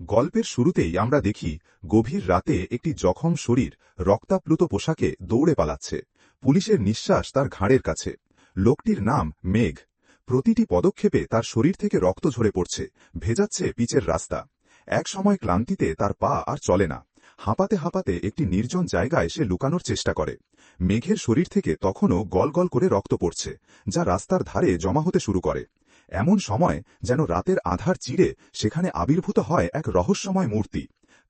গল্পের শুরুতেই আমরা দেখি, গভীর রাতে একটি জখম শরীর রক্তাপ্লুত পোশাকে দৌড়ে পালাচ্ছে। পুলিশের নিঃশ্বাস তার ঘাড়ের কাছে। লোকটির নাম মেঘ। প্রতিটি পদক্ষেপে তার শরীর থেকে রক্ত ঝরে পড়ছে, ভেজাচ্ছে পিচের রাস্তা। এক সময় ক্লান্তিতে তার পা আর চলে না। হাঁপাতে হাঁপাতে একটি নির্জন জায়গায় সে লুকানোর চেষ্টা করে। মেঘের শরীর থেকে তখনও গলগল করে রক্ত পড়ছে, যা রাস্তার ধারে জমা হতে শুরু করে। এমন সময় যেন রাতের আধার চিড়ে সেখানে আবির্ভূত হয় এক রহস্যময় মূর্তি।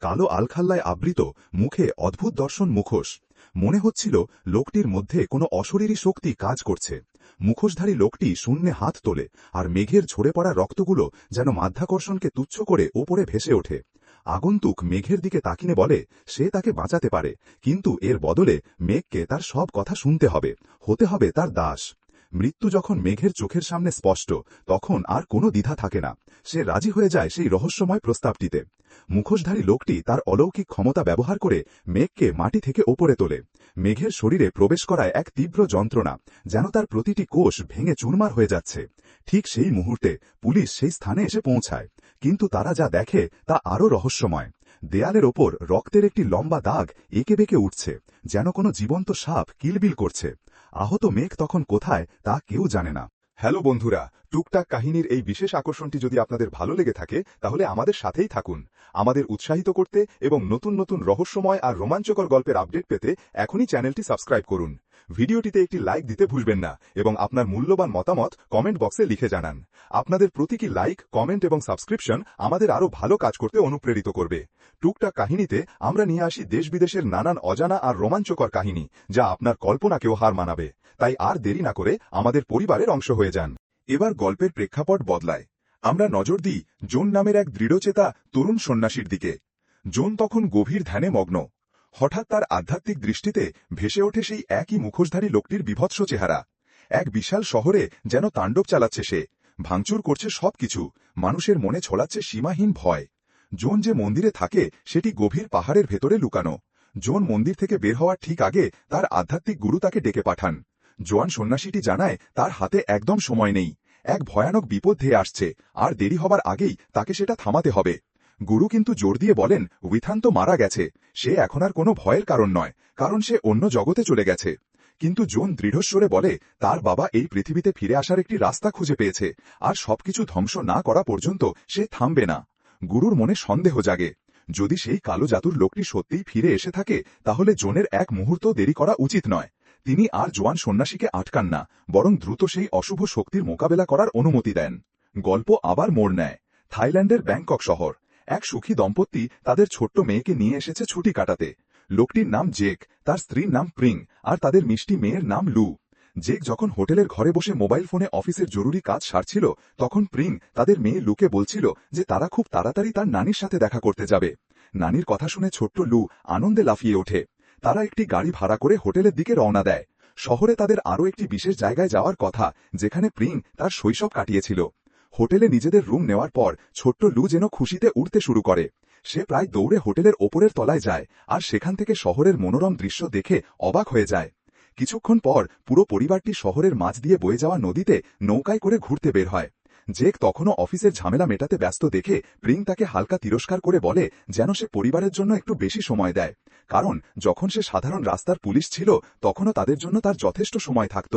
কালো আলখাল্লায় আবৃত, মুখে অদ্ভুত দর্শন মুখোশ। মনে হচ্ছিল লোকটির মধ্যে কোনো অশরীরী শক্তি কাজ করছে। মুখোশধারী লোকটি শূন্যে হাত তোলে আর মেঘের ঝরে পড়া রক্তগুলো যেন মাধ্যাকর্ষণকে তুচ্ছ করে ওপরে ভেসে ওঠে। আগন্তুক মেঘের দিকে তাকিনে বলে, সে তাকে বাঁচাতে পারে, কিন্তু এর বদলে মেঘকে তার সব কথা শুনতে হবে। হতে হবে তার দাস। মৃত্যু যখন মেঘের চোখের সামনে স্পষ্ট, তখন আর কোনো দ্বিধা থাকে না। সে রাজি হয়ে যায় সেই রহস্যময় প্রস্তাবটিতে। মুখোশধারী লোকটি তার অলৌকিক ক্ষমতা ব্যবহার করে মেঘকে মাটি থেকে ওপরে তোলে। মেঘের শরীরে প্রবেশ করায় এক তীব্র যন্ত্রণা, যেন তার প্রতিটি কোষ ভেঙে চুরমার হয়ে যাচ্ছে। ঠিক সেই মুহূর্তে পুলিশ সেই স্থানে এসে পৌঁছায়, কিন্তু তারা যা দেখে তা আরও রহস্যময়। দেয়ালের ওপর রক্তের একটি লম্বা দাগ এঁকে বেঁকে উঠছে, যেন কোনো জীবন্ত সাপ কিলবিল করছে। আহত মেঘ তখন কোথায় তা কেউ জানে না। হ্যালো বন্ধুরা টুকটাক কাহিনীর এই বিশেষ আকর্ষণটি যদি আপনাদের ভালো লেগে থাকে, তাহলে আমাদের সাথেই থাকুন। আমাদের উৎসাহিত করতে এবং নতুন নতুন রহস্যময় আর রোমাঞ্চকর গল্পের আপডেট পেতে এখনই চ্যানেলটি সাবস্ক্রাইব করুন। ভিডিওটিতে একটি লাইক দিতে ভুলবেন না এবং আপনার মূল্যবান মতামত কমেন্ট বক্সে লিখে জানান। আপনাদের প্রতীকী লাইক, কমেন্ট এবং সাবস্ক্রিপশন আমাদের আরও ভালো কাজ করতে অনুপ্রেরিত করবে। টুকটাক কাহিনীতে আমরা নিয়ে আসি দেশ বিদেশের নানান অজানা আর রোমাঞ্চকর কাহিনী, যা আপনার কল্পনাকেও হার মানাবে। তাই আর দেরি না করে আমাদের পরিবারের অংশ হয়ে যান। এবার গল্পের প্রেক্ষাপট বদলায়। আমরা নজর দিই জোন নামের এক দৃঢ়চেতা তরুণ সন্ন্যাসীর দিকে। জোন তখন গভীর ধ্যানে মগ্ন। হঠাৎ তার আধ্যাত্মিক দৃষ্টিতে ভেসে ওঠে সেই একই মুখোশধারী লোকটির বিভৎস চেহারা। এক বিশাল শহরে যেন তাণ্ডব চালাচ্ছে সে, ভাঙচুর করছে সবকিছু, মানুষের মনে ছড়াচ্ছে সীমাহীন ভয়। জোন যে মন্দিরে থাকে সেটি গভীর পাহাড়ের ভেতরে লুকানো। জোন মন্দির থেকে বের হওয়ার ঠিক আগে তার আধ্যাত্মিক গুরু তাকে ডেকে পাঠান। জোয়ান সন্ন্যাসীটি জানায় তার হাতে একদম সময় নেই। এক ভয়ানক বিপদ ধেয়ে আসছে, আর দেরি হবার আগেই তাকে সেটা থামাতে হবে। গুরু কিন্তু জোর দিয়ে বলেন, উইথান তো মারা গেছে। সে এখন আর কোনো ভয়ের কারণ নয়, কারণ সে অন্য জগতে চলে গেছে। কিন্তু জোন দৃঢ়স্বরে বলে, তার বাবা এই পৃথিবীতে ফিরে আসার একটি রাস্তা খুঁজে পেয়েছে, আর সবকিছু ধ্বংস না করা পর্যন্ত সে থামবে না। গুরুর মনে সন্দেহ জাগে। যদি সেই কালো জাতুর লোকটি সত্যিই ফিরে এসে থাকে, তাহলে জোনের এক মুহূর্ত দেরি করা উচিত নয়। তিনি আর জোয়ান সন্ন্যাসীকে আটকান না, বরং দ্রুত সেই অশুভ শক্তির মোকাবেলা করার অনুমতি দেন। গল্প আবার মোড় নেয়। থাইল্যান্ডের ব্যাংকক শহর। এক সুখী দম্পতি তাদের ছোট্ট মেয়েকে নিয়ে এসেছে ছুটি কাটাতে। লোকটির নাম জেক, তার স্ত্রীর নাম প্রিং, আর তাদের মিষ্টি মেয়ের নাম লু। জেক যখন হোটেলের ঘরে বসে মোবাইল ফোনে অফিসের জরুরি কাজ সারছিল, তখন প্রিং তাদের মেয়ে লুকে বলছিল যে তারা খুব তাড়াতাড়ি তার নানির সাথে দেখা করতে যাবে। নানির কথা শুনে ছোট্ট লু আনন্দে লাফিয়ে ওঠে। তারা একটি গাড়ি ভাড়া করে হোটেলের দিকে রওনা দেয়। শহরে তাদের আরও একটি বিশেষ জায়গায় যাওয়ার কথা, যেখানে প্রিং তার শৈশব কাটিয়েছিল। হোটেলে নিজেদের রুম নেওয়ার পর ছোট্ট লু যেন খুশিতে উঠতে শুরু করে। সে প্রায় দৌড়ে হোটেলের ওপরের তলায় যায় আর সেখান থেকে শহরের মনোরম দৃশ্য দেখে অবাক হয়ে যায়। কিছুক্ষণ পর পুরো পরিবারটি শহরের মাঝ দিয়ে বয়ে যাওয়া নদীতে নৌকায় করে ঘুরতে বের হয়। জেক তখনও অফিসের ঝামেলা মেটাতে ব্যস্ত দেখে প্রিং তাকে হালকা তিরস্কার করে বলে যেন সে পরিবারের জন্য একটু বেশি সময় দেয়। কারণ যখন সে সাধারণ রাস্তার পুলিশ ছিল, তখনও তাদের জন্য তার যথেষ্ট সময় থাকত।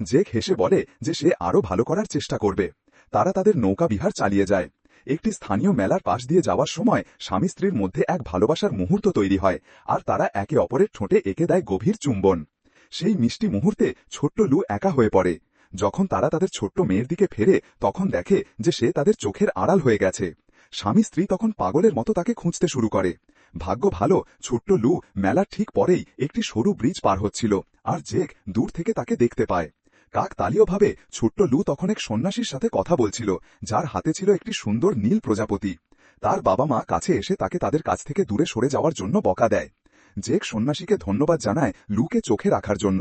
জেক হেসে বলে যে সে আরও ভালো করার চেষ্টা করবে। তারা তাদের নৌকা বিহার চালিয়ে যায়। একটি স্থানীয় মেলার পাশ দিয়ে যাওয়ার সময় স্বামী স্ত্রীর মধ্যে এক ভালোবাসার মুহূর্ত তৈরি হয় আর তারা একে অপরের ঠোঁটে এঁকে দেয় গভীর চুম্বন। সেই মিষ্টি মুহূর্তে ছোট্ট লু একা হয়ে পড়ে। যখন তারা তাদের ছোট্ট মেয়ের দিকে ফেরে, তখন দেখে যে সে তাদের চোখের আড়াল হয়ে গেছে। স্বামী স্ত্রী তখন পাগলের মতো তাকে খুঁজতে শুরু করে। ভাগ্য ভালো, ছোট্ট লু মেলার ঠিক পরেই একটি সরু ব্রিজ পার হচ্ছিল, আর জেক দূর থেকে তাকে দেখতে পায়। কাক তালীয়ভাবে ছোট্ট লু তখন এক সন্ন্যাসীর সাথে কথা বলছিল, যার হাতে ছিল একটি সুন্দর নীল প্রজাপতি। তার বাবা মা কাছে এসে তাকে তাদের কাছ থেকে দূরে সরে যাওয়ার জন্য বকা দেয়। জেক সন্ন্যাসীকে ধন্যবাদ জানায় লুকে চোখে রাখার জন্য।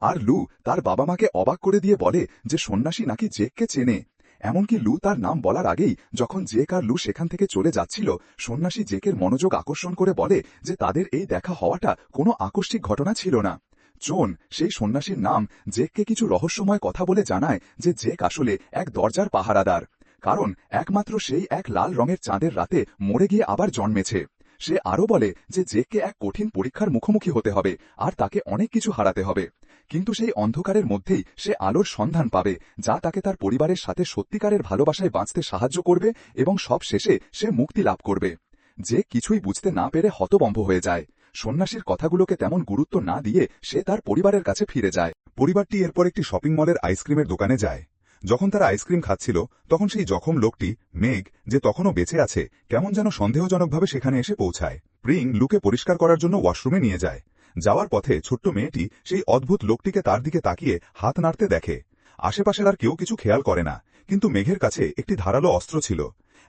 আর লু তার বাবা মাকে অবাক করে দিয়ে বলে যে সন্ন্যাসী নাকি জেককে চেনে। এমনকি লু তার নাম বলার আগেই যখন জেক আর লু সেখান থেকে চলে যাচ্ছিল, সন্ন্যাসী জেকের মনোযোগ আকর্ষণ করে বলে যে তাদের এই দেখা হওয়াটা কোনো আকস্মিক ঘটনা ছিল না। চোন, সেই সন্ন্যাসীর নাম জেককে কিছু রহস্যময় কথা বলে জানায় যে জেক আসলে এক দরজার পাহারাদার। কারণ, একমাত্র সেই এক লাল রঙের চাঁদের রাতে মরে গিয়ে আবার জন্মেছে। সে আরও বলে যে জেককে এক কঠিন পরীক্ষার মুখোমুখি হতে হবে, আর তাকে অনেক কিছু হারাতে হবে। কিন্তু সেই অন্ধকারের মধ্যেই সে আলোর সন্ধান পাবে, যা তাকে তার পরিবারের সাথে সত্যিকারের ভালোবাসায় বাঁচতে সাহায্য করবে এবং সব শেষে সে মুক্তি লাভ করবে। যে কিছুই বুঝতে না পেরে হতবম্ব হয়ে যায়। সন্ন্যাসীর কথাগুলোকে তেমন গুরুত্ব না দিয়ে সে তার পরিবারের কাছে ফিরে যায়। পরিবারটি এরপর একটি শপিং মলের আইসক্রিমের দোকানে যায়। যখন তারা আইসক্রিম খাচ্ছিল, তখন সেই জখম লোকটি, মেঘ, যে তখনও বেঁচে আছে, কেমন যেন সন্দেহজনকভাবে সেখানে এসে পৌঁছায়। প্রিং লুকে পরিষ্কার করার জন্য ওয়াশরুমে নিয়ে যায়। যাওয়ার পথে ছোট্ট মেয়েটি সেই অদ্ভুত লোকটিকে তার দিকে তাকিয়ে হাত নাড়তে দেখে। আশেপাশের আর কেউ কিছু খেয়াল করে না, কিন্তু মেঘের কাছে একটি ধারালো অস্ত্র ছিল।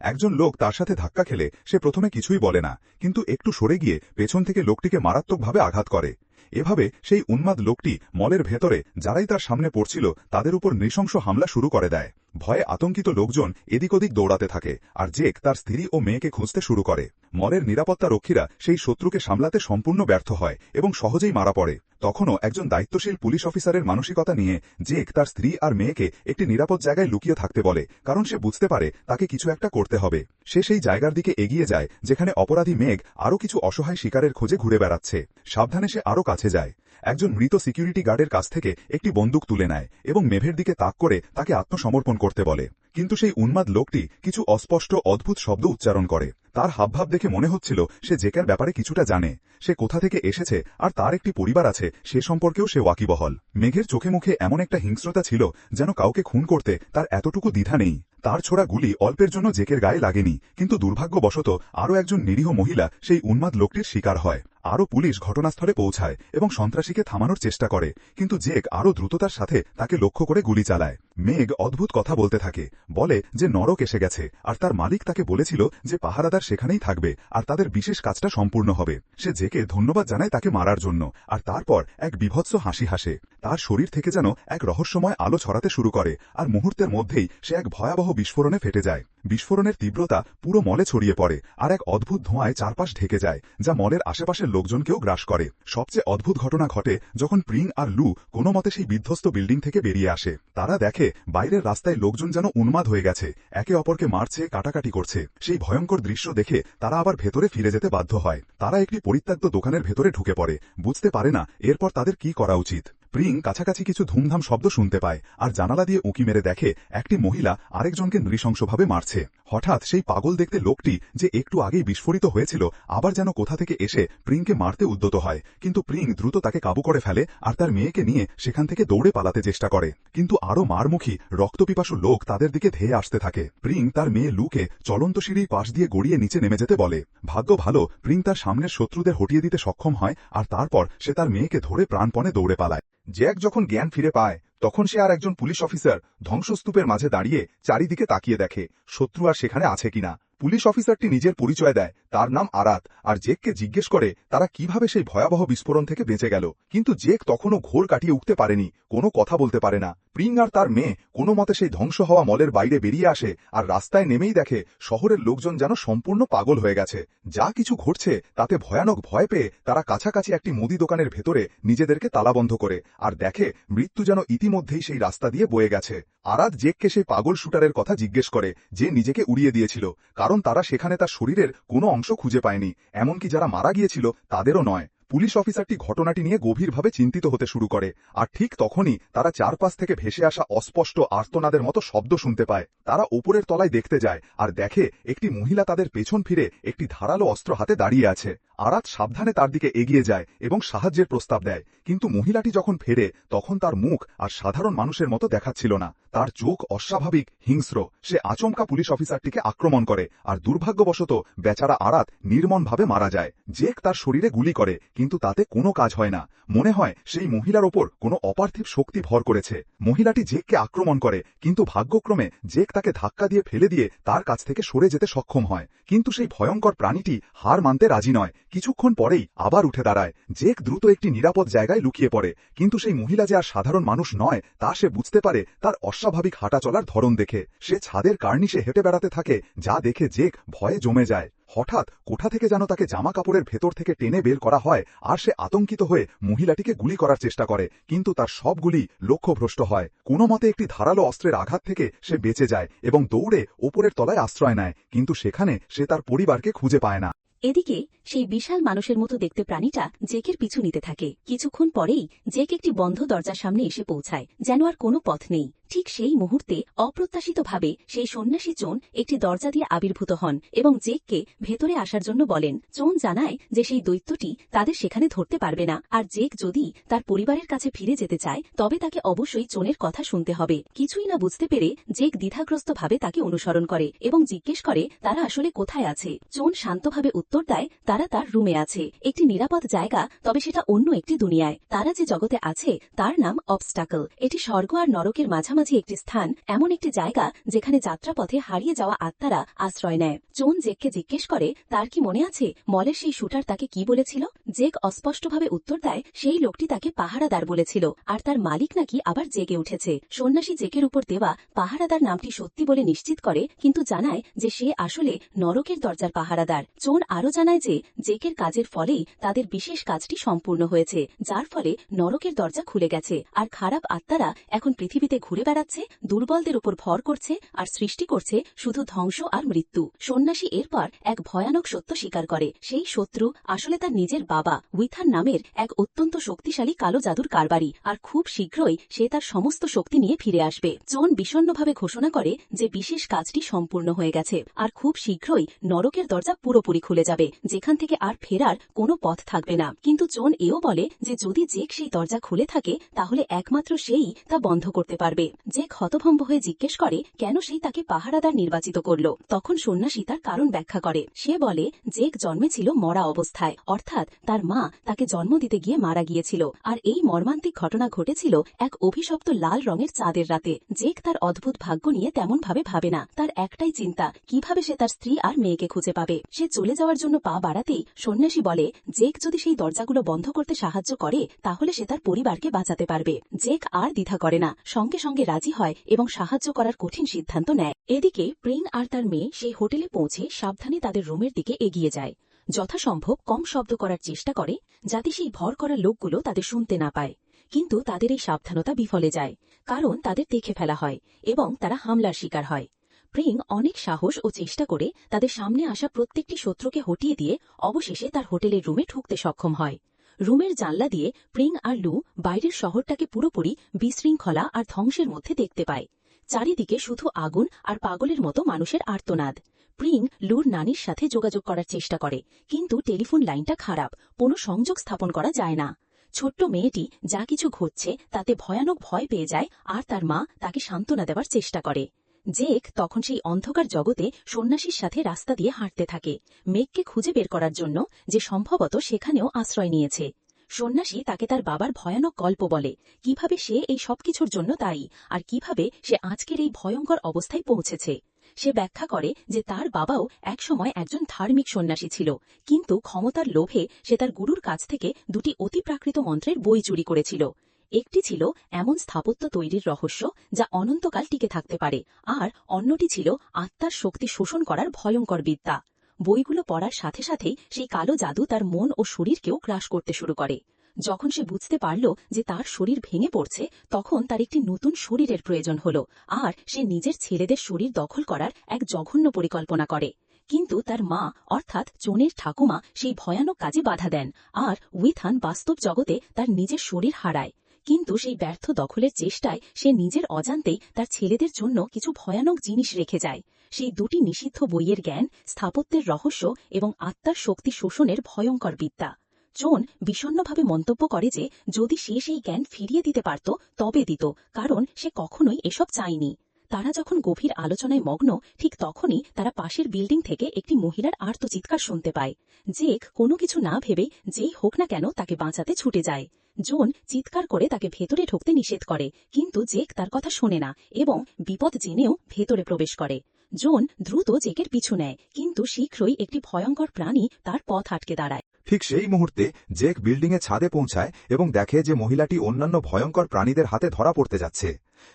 একজন লোক তার সাথে ধাক্কা খেলে সে প্রথমে কিছুই বলে না, কিন্তু একটু সরে গিয়ে পেছন থেকে লোকটিকে মারাত্মকভাবে আঘাত করে। এভাবে সেই উন্মাদ লোকটি মলের ভেতরে, যারাই তার সামনে পড়ছিল, তাদের উপর নৃশংস হামলা শুরু করে দেয়। ভয়ে আতঙ্কিত লোকজন এদিক ওদিক দৌড়াতে থাকে, আর জেক তার স্ত্রী ও মেয়েকে খুঁজতে শুরু করে। মলের নিরাপত্তা রক্ষীরা সেই শত্রুকে সামলাতে সম্পূর্ণ ব্যর্থ হয় এবং সহজেই মারা পড়ে। তখনও একজন দায়িত্বশীল পুলিশ অফিসারের মানসিকতা নিয়ে জেক তার স্ত্রী আর মেয়েকে একটি নিরাপদ জায়গায় লুকিয়ে থাকতে বলে, কারণ সে বুঝতে পারে তাকে কিছু একটা করতে হবে। সে সেই জায়গার দিকে এগিয়ে যায়, যেখানে অপরাধী মেঘ আরও কিছু অসহায় শিকারের খোঁজে ঘুরে বেড়াচ্ছে। সাবধানে সে আরও কাছে যায়। একজন মৃত সিকিউরিটি গার্ডের কাছ থেকে একটি বন্দুক তুলে নেয় এবং মেভের দিকে তাক করে তাকে আত্মসমর্পণ করতে বলে। কিন্তু সেই উন্মাদ লোকটি কিছু অস্পষ্ট, অদ্ভুত শব্দ উচ্চারণ করে। তার হাবভাব দেখে মনে হচ্ছিল, সে জেকের ব্যাপারে কিছুটা জানে। সে কোথা থেকে এসেছে, আর তার একটি পরিবার আছে, সে সম্পর্কেও সে ওয়াকিবহল। মেঘের চোখে মুখে এমন একটা হিংস্রতা ছিল, যেন কাউকে খুন করতে তার এতটুকু দ্বিধা নেই। তার ছোড়া গুলি অল্পের জন্য জেকের গায়ে লাগেনি, কিন্তু দুর্ভাগ্যবশত আরও একজন নিরীহ মহিলা সেই উন্মাদ লোকটির শিকার হয়। আরও পুলিশ ঘটনাস্থলে পৌঁছায় এবং সন্ত্রাসীকে থামানোর চেষ্টা করে, কিন্তু জেক আরও দ্রুততার সাথে তাকে লক্ষ্য করে গুলি চালায়। মেঘ অদ্ভুত কথা বলতে থাকে, বলে যে নরক এসে গেছে, আর তার মালিক তাকে বলেছিল যে পাহারাদার সেখানেই থাকবে, আর তাদের বিশেষ কাজটা সম্পূর্ণ হবে। সে জেকে ধন্যবাদ জানায় তাকে মারার জন্য, আর তারপর এক বিভৎস হাসি হাসে। তার শরীর থেকে যেন এক রহস্যময় আলো ছড়াতে শুরু করে, আর মুহূর্তের মধ্যেই সে এক ভয়াবহ বিস্ফোরণে ফেটে যায়। বিস্ফোরণের তীব্রতা পুরো মলে ছড়িয়ে পড়ে, আর এক অদ্ভুত ধোঁয়ায় চারপাশ ঢেকে যায়, যা মলের আশেপাশের লোকজনকেও গ্রাস করে। সবচেয়ে অদ্ভুত ঘটনা ঘটে যখন প্রিং আর লু কোনো মতে সেই বিধ্বস্ত বিল্ডিং থেকে বেরিয়ে আসে। তারা দেখে, বাইরের রাস্তায় লোকজন যেন উন্মাদ হয়ে গেছে, একে অপরকে মারছে, কাটাকাটি করছে। সেই ভয়ঙ্কর দৃশ্য দেখে তারা আবার ভেতরে ফিরে যেতে বাধ্য হয়। তারা একটি পরিত্যক্ত দোকানের ভেতরে ঢুকে পড়ে। বুঝতে পারে না, এরপর তাদের কি করা উচিত। প্রিং কাছাকাছি কিছু ধুমধাম শব্দ শুনতে পায়, আর জানালা দিয়ে উঁকি মেরে দেখে একটি মহিলা আরেকজনকে নৃশংসভাবে মারছে। হঠাৎ সেই পাগল দেখতে লোকটি যে একটু আগেই বিস্ফোরিত হয়েছিল, আবার যেন কোথা থেকে এসে প্রিংকে মারতে উদ্যত হয়। কিন্তু প্রিং দ্রুত তাকে কাবু করে ফেলে আর তার মেয়েকে নিয়ে সেখান থেকে দৌড়ে পালাতে চেষ্টা করে। কিন্তু আরও মারমুখী, রক্তপিপাসু লোক তাদের দিকে ধেয়ে আসতে থাকে। প্রিং তার মেয়ে লুকে চলন্ত সিঁড়ির পাশ দিয়ে গড়িয়ে নিচে নেমে যেতে বলে। ভাগ্য ভালো প্রিং তার সামনের শত্রুদের হটিয়ে দিতে সক্ষম হয় আর তারপর সে তার মেয়েকে ধরে প্রাণপণে দৌড়ে পালায়। জ্যাক যখন জ্ঞান ফিরে পায় তখন সে আর একজন পুলিশ অফিসার ধ্বংসস্তূপের মাঝে দাঁড়িয়ে চারিদিকে তাকিয়ে দেখে, শত্রু আর সেখানে আছে কিনা। পুলিশ অফিসারটি নিজের পরিচয় দেয়, তার নাম আরাত, আর জেককে জিজ্ঞেস করে তারা কীভাবে সেই ভয়াবহ বিস্ফোরণ থেকে বেঁচে গেল। কিন্তু জেক তখনও ঘোর কাটিয়ে উঠতে পারেনি, কোনো কথা বলতে পারে না। প্রিং আর তার মেয়ে কোনো মতে সেই ধ্বংস হওয়া মলের বাইরে বেরিয়ে আসে আর রাস্তায় নেমেই দেখে শহরের লোকজন যেন সম্পূর্ণ পাগল হয়ে গেছে। যা কিছু ঘটছে তাতে ভয়ানক ভয় পেয়ে তারা কাছাকাছি একটি মুদি দোকানের ভেতরে নিজেদেরকে তালাবন্ধ করে আর দেখে মৃত্যু যেন ইতিমধ্যেই সেই রাস্তা দিয়ে বয়ে গেছে। আরাত জেককে সেই পাগল শুটারের কথা জিজ্ঞেস করে, যে নিজেকে উড়িয়ে দিয়েছিল। কারণ তারা সেখানে তার শরীরের কোনো অংশ খুঁজে পায়নি, এমনকি যারা মারা গিয়েছিল তাদেরও নয়। পুলিশ অফিসারটি ঘটনাটি নিয়ে গভীরভাবে চিন্তিত হতে শুরু করে, আর ঠিক তখনই তারা চারপাশ থেকে ভেসে আসা অস্পষ্ট আর্তনাদের মতো শব্দ শুনতে পায়। তারা ওপরের তলায় দেখতে যায় আর দেখে একটি মহিলা তাদের পেছন ফিরে একটি ধারালো অস্ত্র হাতে দাঁড়িয়ে আছে। আরাত সাবধানে তার দিকে এগিয়ে যায় এবং সাহায্যের প্রস্তাব দেয়, কিন্তু মহিলাটি যখন ফেরে, তখন তার মুখ আর সাধারণ মানুষের মতো দেখাচ্ছিল না। তার চোখ অস্বাভাবিক, হিংস্র। সে আচমকা পুলিশ অফিসারটিকে আক্রমণ করে, আর দুর্ভাগ্যবশত বেচারা আরাত নির্মমভাবে মারা যায়। জেক তার শরীরে গুলি করে, কিন্তু তাতে কোনো কাজ হয় না। মনে হয় সেই মহিলার ওপর কোনো অপার্থিব শক্তি ভর করেছে। মহিলাটি জেককে আক্রমণ করে, কিন্তু ভাগ্যক্রমে জেক তাকে ধাক্কা দিয়ে ফেলে দিয়ে তার কাছ থেকে সরে যেতে সক্ষম হয়। কিন্তু সেই ভয়ঙ্কর প্রাণীটি হার মানতে রাজি নয়। কিছুক্ষণ পরেই আবার উঠে দাঁড়ায়। জেক দ্রুত একটি নিরাপদ জায়গায় লুকিয়ে পড়ে, কিন্তু সেই মহিলা যে আর সাধারণ মানুষ নয়, তা সে বুঝতে পারে তার অস্বাভাবিক হাঁটা চলার ধরন দেখে সে ছাদের কার্নিশে হেঁটে বেড়াতে থাকে, যা দেখে জেক ভয়ে জমে যায়। হঠাৎ কোঠা থেকে যেন তাকে জামা কাপড়ের ভেতর থেকে টেনে বের করা হয়, আর সে আতঙ্কিত হয়ে মহিলাটিকে গুলি করার চেষ্টা করে, কিন্তু তার সব গুলি লক্ষ্যভ্রষ্ট হয়। কোনো মতে একটি ধারালো অস্ত্রের আঘাত থেকে সে বেঁচে যায় এবং দৌড়ে ওপরের তলায় আশ্রয় নেয়, কিন্তু সেখানে সে তার পরিবারকে খুঁজে পায় না। এদিকে, সেই বিশাল মানুষের মতো দেখতে প্রাণীটা জেকের পিছু নিতে থাকে। কিছুক্ষণ পরেই জেক একটি বন্ধ দরজার সামনে এসে পৌঁছায়, যেন আর কোনো পথ নেই। ঠিক সেই মুহূর্তে অপ্রত্যাশিতভাবে সেই সন্ন্যাসী চোন একটি দরজা দিয়ে আবির্ভূত হন এবং জেককে ভেতরে আসার জন্য বলেন, চোন জানায় যে সেই দৈত্যটি তাদের সেখানে ধরতে পারবে না, আর জেক যদি তার পরিবারের কাছে ফিরে যেতে চায়, তবে তাকে অবশ্যই চোনের কথা শুনতে হবে। কিছুই না বুঝতে পেরে জেক দ্বিধাগ্রস্তভাবে তাকে অনুসরণ করে এবং জিজ্ঞেস করে, তারা আসলে কোথায় আছে? চোন শান্তভাবে উত্তর দেয়, তারা তার রুমে আছে। একটি নিরাপদ জায়গা, তবে সেটা অন্য একটি দুনিয়ায়। তারা যে জগতে আছে, তার নাম অবস্টাকল এটি স্বর্গ আর নরকের মাঝামাঝি একটি স্থান, এমন একটি জায়গা যেখানে যাত্রাপথে হারিয়ে যাওয়া আত্মারা আশ্রয় নেয়। চোন জেককে জিজ্ঞেস করে, তার কি মনে আছে? মলের সেই শুটার তাকে কি বলেছিল? জেক অস্পষ্টভাবে উত্তর দেয়, সেই লোকটি তাকে পাহারাদার বলেছিল, আর তার মালিক নাকি আবার জেগে উঠেছে। সন্ন্যাসী জেকের উপর দেওয়া পাহারাদার নামটি সত্যি বলে নিশ্চিত করে, কিন্তু জানায় যে সে আসলে নরকের দরজার পাহারাদার। চোন আরও জানায় যে, জেকের কাজের ফলেই তাদের বিশেষ কাজটি সম্পূর্ণ হয়েছে, যার ফলে নরকের দরজা খুলে গেছে, আর খারাপ আত্মারা এখন পৃথিবীতে ঘুরে বেড়াচ্ছে, দুর্বলদের উপর ভর করছে, আর সৃষ্টি করছে শুধু ধ্বংস আর মৃত্যু। সন্ন্যাসী এরপর এক ভয়ানক সত্য স্বীকার করে, সেই শত্রু আসলে তার নিজের বাবা উইথার নামের এক অত্যন্ত শক্তিশালী কালো জাদুর কারবারি, আর খুব শীঘ্রই সে তার সমস্ত শক্তি নিয়ে ফিরে আসবে। চোন বিষণ্নভাবে ঘোষণা করে যে, বিশেষ কাজটি সম্পূর্ণ হয়ে গেছে, আর খুব শীঘ্রই নরকের দরজা পুরোপুরি খুলে যাবে, যেখান থেকে আর ফেরার কোনো পথ থাকবে না। কিন্তু চোন এও বলে যে যদি জেক সেই দরজা খুলে থাকে, তাহলে একমাত্র সেই তা বন্ধ করতে পারবে। জেক হতভম্ব হয়ে জিজ্ঞেস করে, কেন সেই তাকে পাহারাদার নির্বাচিত করল? তখন সন্ন্যাসী তার কারণ ব্যাখ্যা করে। সে বলে, জেক জন্মেছিল মরা অবস্থায়, অর্থাৎ তার মা তাকে জন্ম দিতে গিয়ে মারা গিয়েছিল। আর এই মর্মান্তিক ঘটনা ঘটেছিল এক অভিশপ্ত লাল রঙের চাঁদের রাতে। জেক তার অদ্ভুত ভাগ্য নিয়ে তেমন ভাবে ভাবে না। তার একটাই চিন্তা, কীভাবে সে তার স্ত্রী আর মেয়েকে খুঁজে পাবে? সে চলে যাওয়ার জন্য পা বাড়াতেই সন্ন্যাসী বলে, জেক যদি সেই দরজাগুলো বন্ধ করতে সাহায্য করে, তাহলে সে তার পরিবারকে বাঁচাতে পারবে। জেক আর দ্বিধা করে না। সঙ্গে সঙ্গে রাজি হয় এবং সাহায্য করার কঠিন সিদ্ধান্ত নেয়। এদিকে প্রিন আর তার মেয়ে সেই হোটেলে পৌঁছে সাবধানে তাদের রুমের দিকে এগিয়ে যায়। যথাসম্ভব কম শব্দ করার চেষ্টা করে, যাতে সেই ভর করা লোকগুলো তাদের শুনতে না পায়। কিন্তু তাদের এই সাবধানতা বিফলে যায়, কারণ তাদের দেখে ফেলা হয় এবং তারা হামলার শিকার হয়। প্রিং অনেক সাহস ও চেষ্টা করে তাদের সামনে আসা প্রত্যেকটি শত্রুকে হটিয়ে দিয়ে অবশেষে তার হোটেলের রুমে ঢুকতে সক্ষম হয়। রুমের জানলা দিয়ে প্রিং আর লু বাইরের শহরটাকে পুরোপুরি বিশৃঙ্খলা আর ধ্বংসের মধ্যে দেখতে পায়। চারিদিকে শুধু আগুন আর পাগলের মতো মানুষের আর্তনাদ। প্রিং লুর নানির সাথে যোগাযোগ করার চেষ্টা করে, কিন্তু টেলিফোন লাইনটা খারাপ, কোনো সংযোগ স্থাপন করা যায় না। ছোট্ট মেয়েটি যা কিছু ঘটছে তাতে ভয়ানক ভয় পেয়ে যায় আর তার মা তাকে সান্ত্বনা দেওয়ার চেষ্টা করে। জেক তখন সেই অন্ধকার জগতে সন্ন্যাসীর সাথে রাস্তা দিয়ে হাঁটতে থাকে, মেঘকে খুঁজে বের করার জন্য, যে সম্ভবত সেখানেও আশ্রয় নিয়েছে। সন্ন্যাসী তাকে তার বাবার ভয়ানক গল্প বলে, কীভাবে সে এই সবকিছুর জন্য দায়ী, আর কীভাবে সে আজকের এই ভয়ঙ্কর অবস্থায় পৌঁছেছে। সে ব্যাখ্যা করে যে তার বাবাও একসময় একজন ধার্মিক সন্ন্যাসী ছিল, কিন্তু ক্ষমতার লোভে সে তার গুরুর কাছ থেকে দুটি অতিপ্রাকৃত মন্ত্রের বই চুরি করেছিল। একটি ছিল এমন স্থাপত্য তৈরির রহস্য যা অনন্তকাল টিকে থাকতে পারে, আর অন্যটি ছিল আত্মার শক্তি শোষণ করার ভয়ঙ্কর বিদ্যা। বইগুলো পড়ার সাথে সাথেই সেই কালো জাদু তার মন ও শরীরকেও গ্রাস করতে শুরু করে। যখন সে বুঝতে পারল যে তার শরীর ভেঙে পড়ছে, তখন তার একটি নতুন শরীরের প্রয়োজন হল, আর সে নিজের ছেলেদের শরীর দখল করার এক জঘন্য পরিকল্পনা করে। কিন্তু তার মা, অর্থাৎ চোনের ঠাকুমা, সেই ভয়ানক কাজে বাধা দেন, আর উইথান বাস্তব জগতে তার নিজের শরীর হারায়। কিন্তু সেই ব্যর্থ দখলের চেষ্টায় সে নিজের অজান্তেই তার ছেলেদের জন্য কিছু ভয়ানক জিনিস রেখে যায়। সেই দুটি নিষিদ্ধ বইয়ের জ্ঞান, স্থাপত্যের রহস্য এবং আত্মার শক্তি শোষণের ভয়ঙ্কর বিদ্যা। চোন বিষণ্নভাবে মন্তব্য করে যে, যদি সে সেই জ্ঞান ফিরিয়ে দিতে পারত, তবে দিত, কারণ সে কখনোই এসব চায়নি। তারা যখন গভীর আলোচনায় মগ্ন, ঠিক তখনই তারা পাশের বিল্ডিং থেকে একটি মহিলার আর্তচিৎকার শুনতে পায়। জেক কোনো কিছু না ভেবে, যেই হোক না কেন তাকে বাঁচাতে ছুটে যায়। জোন চিৎকার করে তাকে ভেতরে ঢুকতে নিষেধ করে, কিন্তু জেক তার কথা শোনে না এবং বিপদ জেনেও ভেতরে প্রবেশ করে। জোন দ্রুত জেকের পিছু নেয়, কিন্তু শীঘ্রই একটি ভয়ঙ্কর প্রাণী তার পথ আটকে দাঁড়ায়। ঠিক সেই মুহূর্তে জেক বিল্ডিংয়ে ছাদে পৌঁছায় এবং দেখে যে মহিলাটি অন্যান্য ভয়ঙ্কর প্রাণীদের হাতে ধরা পড়তে যাচ্ছে।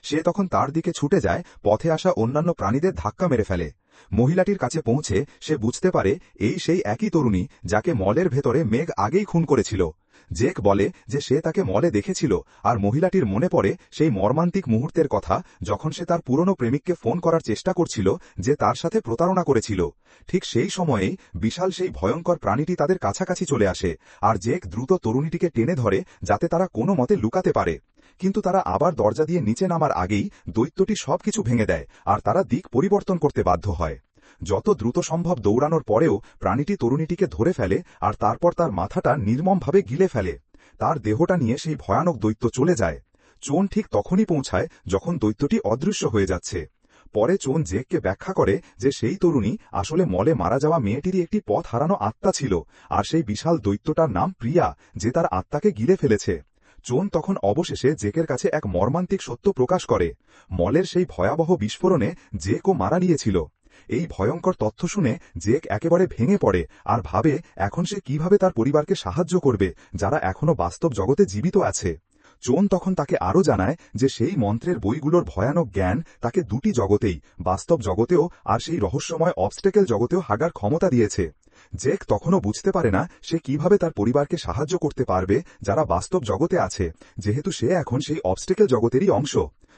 সে তখন তার দিকে ছুটে যায়, পথে আসা অন্যান্য প্রাণীদের ধাক্কা মেরে ফেলে। মহিলাটির কাছে পৌঁছে সে বুঝতে পারে, এই সেই একই তরুণী যাকে মলের ভেতরে মেঘ আগেই খুন করেছিল। জেক বলে যে সে তাকে মলে দেখেছিল, আর মহিলাটির মনে পড়ে সেই মর্মান্তিক মুহূর্তের কথা যখন সে তার পুরনো প্রেমিককে ফোন করার চেষ্টা করছিল যে তার সাথে প্রতারণা করেছিল। ঠিক সেই সময়েই বিশাল সেই ভয়ঙ্কর প্রাণীটি তাদের কাছাকাছি চলে আসে, আর জেক দ্রুত তরুণীটিকে টেনে ধরে যাতে তারা কোনো মতে লুকাতে পারে। কিন্তু তারা আবার দরজা দিয়ে নিচে নামার আগেই দৈত্যটি সবকিছু ভেঙে দেয়, আর তারা দিক পরিবর্তন করতে বাধ্য হয়। যত দ্রুত সম্ভব দৌড়ানোর পরেও প্রাণীটি তরুণীটিকে ধরে ফেলে আর তারপর তার মাথাটা নির্মমভাবে গিলে ফেলে। তার দেহটা নিয়ে সেই ভয়ানক দৈত্য চলে যায়। চোন ঠিক তখনই পৌঁছায় যখন দৈত্যটি অদৃশ্য হয়ে যাচ্ছে। পরে চোন জেককে ব্যাখ্যা করে যে সেই তরুণী আসলে মলে মারা যাওয়া মেয়েটিরই একটি পথ হারানো আত্মা ছিল আর সেই বিশাল দৈত্যটার নাম প্রিয়া, যে তার আত্মাকে গিলে ফেলেছে। চোন তখন অবশেষে জেকের কাছে এক মর্মান্তিক সত্য প্রকাশ করে। মলের সেই ভয়াবহ বিস্ফোরণে জেকও মারা গিয়েছিল এই ভয়ঙ্কর তথ্য শুনে জেক একেবারে ভেঙে পড়ে আর ভাবে এখন সে কীভাবে তার পরিবারকে সাহায্য করবে, যারা এখনও বাস্তব জগতে জীবিত আছে। চোন তখন তাকে আরও জানায় যে সেই মন্ত্রের বইগুলোর ভয়ানক জ্ঞান তাকে দুটি জগতেই, বাস্তব জগতেও আর সেই রহস্যময় অবস্টেকেল জগতেও হাগার ক্ষমতা দিয়েছে। জেক তখনও বুঝতে পারে না সে কীভাবে তার পরিবারকে সাহায্য করতে পারবে, যারা বাস্তব জগতে আছে, যেহেতু সে এখন সেই অবস্টেকেল জগতেরই অংশ।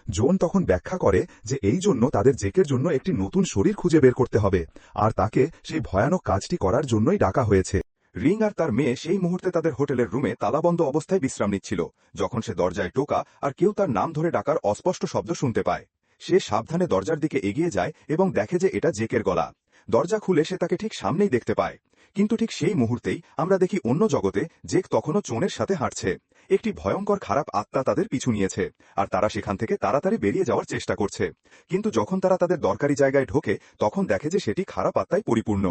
জোন তখন ব্যাখ্যা করে যে এই জন্য তাদের জেকের জন্য একটি নতুন শরীর খুঁজে বের করতে হবে, আর তাকে সেই ভয়ানক কাজটি করার জন্যই ডাকা হয়েছে। রিং আর তার মেয়ে সেই মুহূর্তে তাদের হোটেলের রুমে তালাবন্ধ অবস্থায় বিশ্রাম নিচ্ছিল, যখন সে দরজায় টোকা আর কেউ তার নাম ধরে ডাকার অস্পষ্ট শব্দ শুনতে পায়। সে সাবধানে দরজার দিকে এগিয়ে যায় এবং দেখে যে এটা জেকের গলা। দরজা খুলে সে তাকে ঠিক সামনেই দেখতে পায়। কিন্তু ঠিক সেই মুহূর্তেই আমরা দেখি অন্য জগতে জেক তখনও চোনের সাথে হাঁটছে। একটি ভয়ঙ্কর খারাপ আত্মা তাদের পিছু নিয়েছে, আর তারা সেখান থেকে তাড়াতাড়ি বেরিয়ে যাওয়ার চেষ্টা করছে। কিন্তু যখন তারা তাদের দরকারি জায়গায় ঢোকে, তখন দেখে যে সেটি খারাপ আত্মায় পরিপূর্ণ।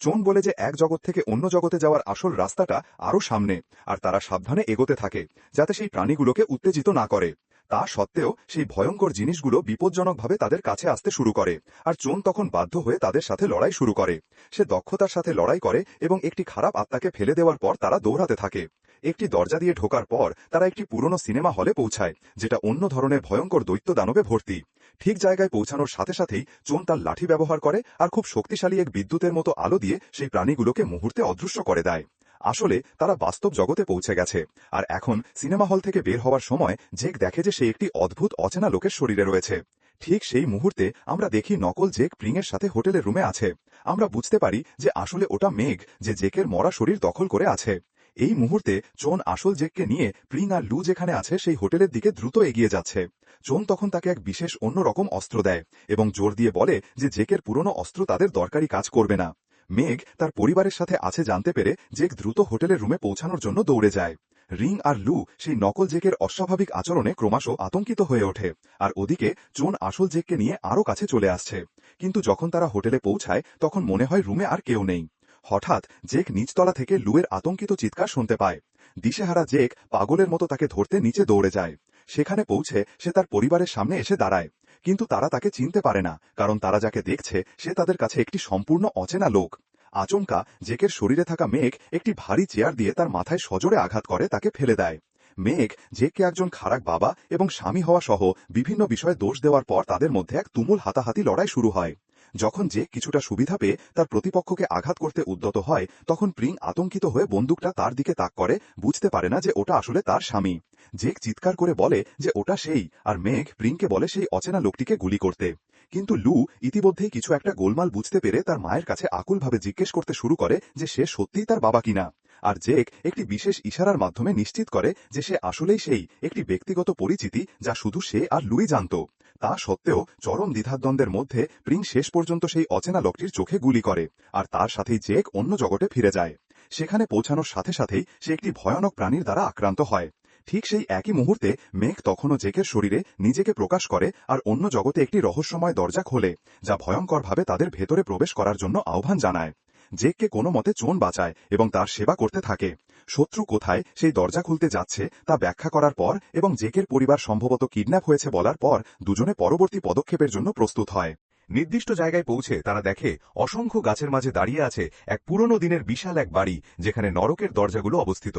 চোন বলে যে এক জগৎ থেকে অন্য জগতে যাওয়ার আসল রাস্তাটা আরও সামনে, আর তারা সাবধানে এগোতে থাকে, যাতে সেই প্রাণীগুলোকে উত্তেজিত না করে। তা সত্ত্বেও সেই ভয়ঙ্কর জিনিসগুলো বিপজ্জনকভাবে তাদের কাছে আসতে শুরু করে, আর চোন তখন বাধ্য হয়ে তাদের সাথে লড়াই শুরু করে। সে দক্ষতার সাথে লড়াই করে এবং একটি খারাপ আত্মাকে ফেলে দেওয়ার পর তারা দৌড়াতে থাকে। একটি দরজা দিয়ে ঢোকার পর তারা একটি পুরনো সিনেমা হলে পৌঁছায়, যেটা অন্য ধরনের ভয়ঙ্কর দৈত্য দানবে ভর্তি। ঠিক জায়গায় পৌঁছানোর সাথে সাথেই চোন তার লাঠি ব্যবহার করে আর খুব শক্তিশালী এক বিদ্যুতের মতো আলো দিয়ে সেই প্রাণীগুলোকে মুহূর্তে অদৃশ্য করে দেয়। আসলে তারা বাস্তব জগতে পৌঁছে গেছে। আর এখন সিনেমা হল থেকে বের হওয়ার সময় জেক দেখে যে সে একটি অদ্ভুত, অচেনা লোকের শরীরে রয়েছে। ঠিক সেই মুহূর্তে আমরা দেখি নকল জেক প্রিংয়ের সাথে হোটেলের রুমে আছে। আমরা বুঝতে পারি যে আসলে ওটা মেঘ যে জেকের মরা শরীর দখল করে আছে। এই মুহূর্তে চোন আসল জেককে নিয়ে প্রিং আর লু যেখানে আছে সেই হোটেলের দিকে দ্রুত এগিয়ে যাচ্ছে। চোন তখন তাকে এক বিশেষ অন্যরকম অস্ত্র দেয় এবং জোর দিয়ে বলে যে জেকের পুরনো অস্ত্র তাদের দরকারি কাজ করবে না। মেঘ তার পরিবারের সাথে আছে জানতে পেরে জেক দ্রুত হোটেলের রুমে পৌঁছানোর জন্য দৌড়ে যায়। রিং আর লু সেই নকল জেকের অস্বাভাবিক আচরণে ক্রমশ আতঙ্কিত হয়ে ওঠে, আর ওদিকে চোন আসল জেককে নিয়ে আরও কাছে চলে আসছে। কিন্তু যখন তারা হোটেলে পৌঁছায়, তখন মনে হয় রুমে আর কেউ নেই। হঠাৎ জেক নিচতলা থেকে লুয়ের আতঙ্কিত চিৎকার শুনতে পায়। দিশেহারা জেক পাগলের মতো তাকে ধরতে নিচে দৌড়ে যায়। সেখানে পৌঁছে সে তার পরিবারের সামনে এসে দাঁড়ায়। কিন্তু তারা তাকে চিনতে পারে না, কারণ তারা যাকে দেখছে, সে তাদের কাছে একটি সম্পূর্ণ অচেনা লোক। আচমকা জেকের শরীরে থাকা মেঘ একটি ভারী চেয়ার দিয়ে তার মাথায় সজোরে আঘাত করে তাকে ফেলে দেয়। মেঘ জেককে একজন খারাপ বাবা এবং স্বামী হওয়া সহ বিভিন্ন বিষয়ে দোষ দেওয়ার পর তাদের মধ্যে এক তুমুল হাতাহাতি লড়াই শুরু হয়। যখন জেক কিছুটা সুবিধা পেয়ে তার প্রতিপক্ষকে আঘাত করতে উদ্যত হয়, তখন প্রিং আতঙ্কিত হয়ে বন্দুকটা তার দিকে তাক করে, বুঝতে পারে না যে ওটা আসলে তার স্বামী। জেক চিৎকার করে বলে যে ওটা সেই, আর মেঘ প্রিংকে বলে সেই অচেনা লোকটিকে গুলি করতে। কিন্তু লু ইতিমধ্যেই কিছু একটা গোলমাল বুঝতে পেরে তার মায়ের কাছে আকুলভাবে জিজ্ঞেস করতে শুরু করে যে সে সত্যিই তার বাবা কিনা। আর জেক একটি বিশেষ ইশারার মাধ্যমে নিশ্চিত করে যে সে আসলেই সেই, একটি ব্যক্তিগত পরিচিতি যা শুধু সে আর লুই জানত। তা সত্ত্বেও চরম দ্বিধাদ্বন্দ্বের মধ্যে প্রিং শেষ পর্যন্ত সেই অচেনা লোকটির চোখে গুলি করে, আর তার সাথেই জেক অন্য জগতে ফিরে যায়। সেখানে পৌঁছানোর সাথে সাথেই সে একটি ভয়ানক প্রাণীর দ্বারা আক্রান্ত হয়। ঠিক সেই একই মুহূর্তে মেঘ তখনও জেকের শরীরে নিজেকে প্রকাশ করে আর অন্য জগতে একটি রহস্যময় দরজা খোলে, যা ভয়ঙ্করভাবে তাদের ভেতরে প্রবেশ করার জন্য আহ্বান জানায়। জেককে কোনো মতে চোন বাঁচায় এবং তার সেবা করতে থাকে। শত্রু কোথায়? সেই দরজা খুলতে যাচ্ছে, তা ব্যাখ্যা করার পর এবং জেকের পরিবার সম্ভবত কিডন্যাপ হয়েছে বলার পর দুজনে পরবর্তী পদক্ষেপের জন্য প্রস্তুত হয়। নির্দিষ্ট জায়গায় পৌঁছে তারা দেখে, অসংখ্য গাছের মাঝে দাঁড়িয়ে আছে এক পুরনো দিনের বিশাল এক বাড়ি, যেখানে নরকের দরজাগুলো অবস্থিত।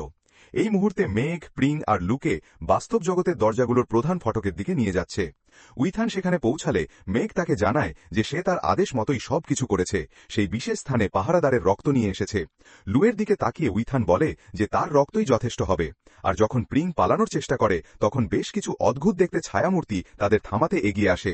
এই মুহূর্তে মেঘ, প্রিং আর লুকে বাস্তব জগতের দরজাগুলোর প্রধান ফটকের দিকে নিয়ে যাচ্ছে। উইথান সেখানে পৌঁছালে মেঘ তাকে জানায় যে সে তার আদেশ মতোই সবকিছু করেছে। সেই বিশেষ স্থানে পাহারাদারের রক্ত নিয়ে এসেছে। লুয়ের দিকে তাকিয়ে উইথান বলে যে তার রক্তই যথেষ্ট হবে। আর যখন প্রিং পালানোর চেষ্টা করে, তখন বেশ কিছু অদ্ভুত দেখতে ছায়ামূর্তি তাদের থামাতে এগিয়ে আসে।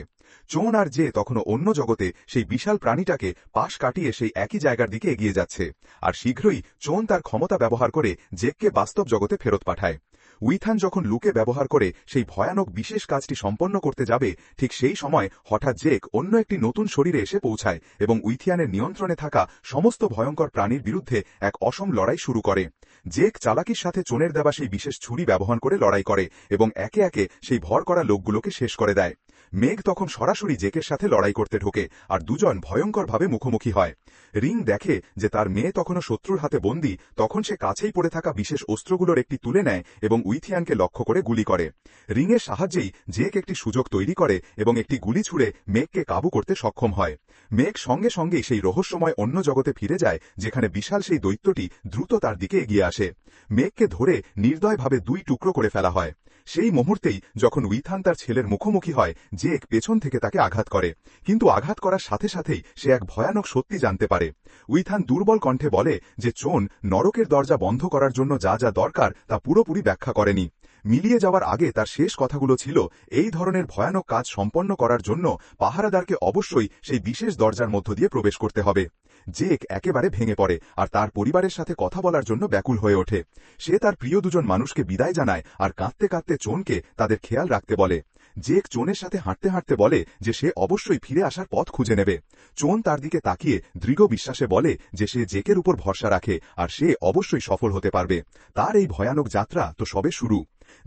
চোন আর যে তখনও অন্য জগতে সেই বিশাল প্রাণীটাকে পাশ কাটিয়ে সেই একই জায়গার দিকে এগিয়ে যাচ্ছে। আর শীঘ্রই চোন তার ক্ষমতা ব্যবহার করে জেককে বাস্তব জগতে ফেরত পাঠায়। উইথান যখন লুকে ব্যবহার করে সেই ভয়ানক বিশেষ কাজটি সম্পন্ন করতে যাবে, ঠিক সেই সময় হঠাৎ জেক অন্য একটি নতুন শরীরে এসে পৌঁছায় এবং উইথিয়ানের নিয়ন্ত্রণে থাকা সমস্ত ভয়ঙ্কর প্রাণীর বিরুদ্ধে এক অসম লড়াই শুরু করে। জেক চালাকির সাথে চোনের দেওয়া সেই বিশেষ ছুরি ব্যবহার করে লড়াই করে এবং একে একে সেই ভর করা লোকগুলোকে শেষ করে দেয়। মেঘ তখন সরাসরি জেকের সাথে লড়াই করতে ঢোকে, আর দুজন ভয়ঙ্করভাবে মুখোমুখি হয়। রিং দেখে যে তার মেয়ে তখনও শত্রুর হাতে বন্দী, তখন সে কাছেই পড়ে থাকা বিশেষ অস্ত্রগুলোর একটি তুলে নেয় এবং উইথিয়ানকে লক্ষ্য করে গুলি করে। রিংয়ের সাহায্যেই জেক একটি সুযোগ তৈরি করে এবং একটি গুলি ছুড়ে মেঘকে কাবু করতে সক্ষম হয়। মেঘ সঙ্গে সঙ্গেই সেই রহস্যময় অন্য জগতে ফিরে যায়, যেখানে বিশাল সেই দৈত্যটি দ্রুত তার দিকে এগিয়ে আসে। মেঘকে ধরে নির্দয়ভাবে দুই টুকরো করে ফেলা হয়। সেই মুহূর্তেই যখন উইথান তার ছেলের মুখোমুখি হয়, যে এক পেছন থেকে তাকে আঘাত করে। কিন্তু আঘাত করার সাথে সাথেই সে এক ভয়ানক সত্যি জানতে পারে। উইথান দুর্বল কণ্ঠে বলে যে, চোন, নরকের দরজা বন্ধ করার জন্য যা যা দরকার তা পুরোপুরি ব্যাখ্যা করেনি। মিলিয়ে যাওয়ার আগে তার শেষ কথাগুলো ছিল, এই ধরনের ভয়ানক কাজ সম্পন্ন করার জন্য পাহারাদারকে অবশ্যই সেই বিশেষ দরজার মধ্য দিয়ে প্রবেশ করতে হবে। জেক একেবারে ভেঙে পড়ে আর তার পরিবারের সাথে কথা বলার জন্য ব্যাকুল হয়ে ওঠে। সে তার প্রিয় দুজন মানুষকে বিদায় জানায় আর কাঁদতে কাঁদতে চোনকে তাদের খেয়াল রাখতে বলে। জেক চোনের সাথে হাঁটতে হাঁটতে বলে যে সে অবশ্যই ফিরে আসার পথ খুঁজে নেবে। চোন তার দিকে তাকিয়ে দৃঢ় বিশ্বাসে বলে যে সে জেকের উপর ভরসা রাখে আর সে অবশ্যই সফল হতে পারবে। তার এই ভয়ানক যাত্রা তো সবে শুরু।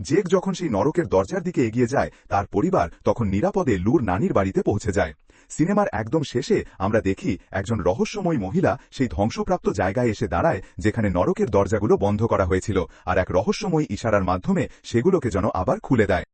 জেক যখন সেই নরকের দরজার দিকে এগিয়ে যায়, তার পরিবার তখন নিরাপদে লুর নানির বাড়িতে পৌঁছে যায়। সিনেমার একদম শেষে আমরা দেখি একজন রহস্যময় মহিলা সেই ধ্বংসপ্রাপ্ত জায়গায় এসে দাঁড়ায়, যেখানে নরকের দরজাগুলো বন্ধ করা হয়েছিল, আর এক রহস্যময়ী ইশারার মাধ্যমে সেগুলোকে যেন আবার খুলে দেয়।